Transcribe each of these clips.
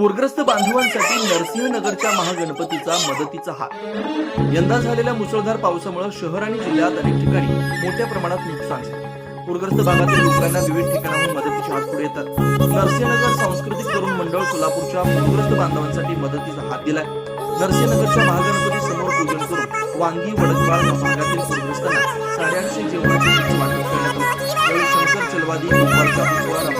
पूरग्रस्त बांधवांसाठी नरसिंहनगरच्या महागणपतीचा मदतीचा हात. यंदा झालेल्या मुसळधार पावसामुळे शहर आणि जिल्ह्यात अनेक ठिकाणी मोठ्या प्रमाणात नुकसान झालं. पूरग्रस्त भागातील लोकांना विविध ठिकाणाहून मदतीचे हात पुढे येतात. नरसिंहनगर सांस्कृतिक तरुण मंडळ सोलापूरच्या पूरग्रस्त बांधवांसाठी मदतीचा हात दिलाय. नरसिंहनगरच्या महागणपती समोर पूजन करून वांगी वडकबाळ भागातील पूरग्रस्तांना साडेआठशे जेवणाची वाटप करण्यात आली. Shankar चलवादी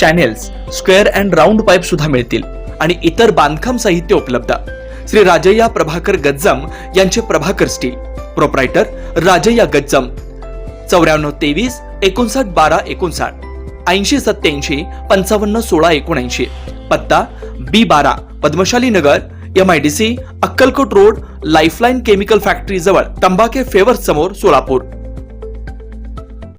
channels square and round pipe सुद्धा मिळतील. आणि इतर बांधकाम साहित्य उपलब्ध. श्री राजय्या प्रभाकर गज्जम यांचे प्रभाकर स्टील प्रोप्रायटर राजय्या गज्जम. चौऱ्याण्णव तेवीस एकोणसाठ बारा एकोणसाठ. ऐंशी सत्याऐंशी पंचावन्न सोळा एकोणऐंशी. पत्ता बी बारा Padmashali Nagar M I D C Akkalkot road lifeline chemical factory जवळ तंबाखे फेवर्स समोर सोलापूर.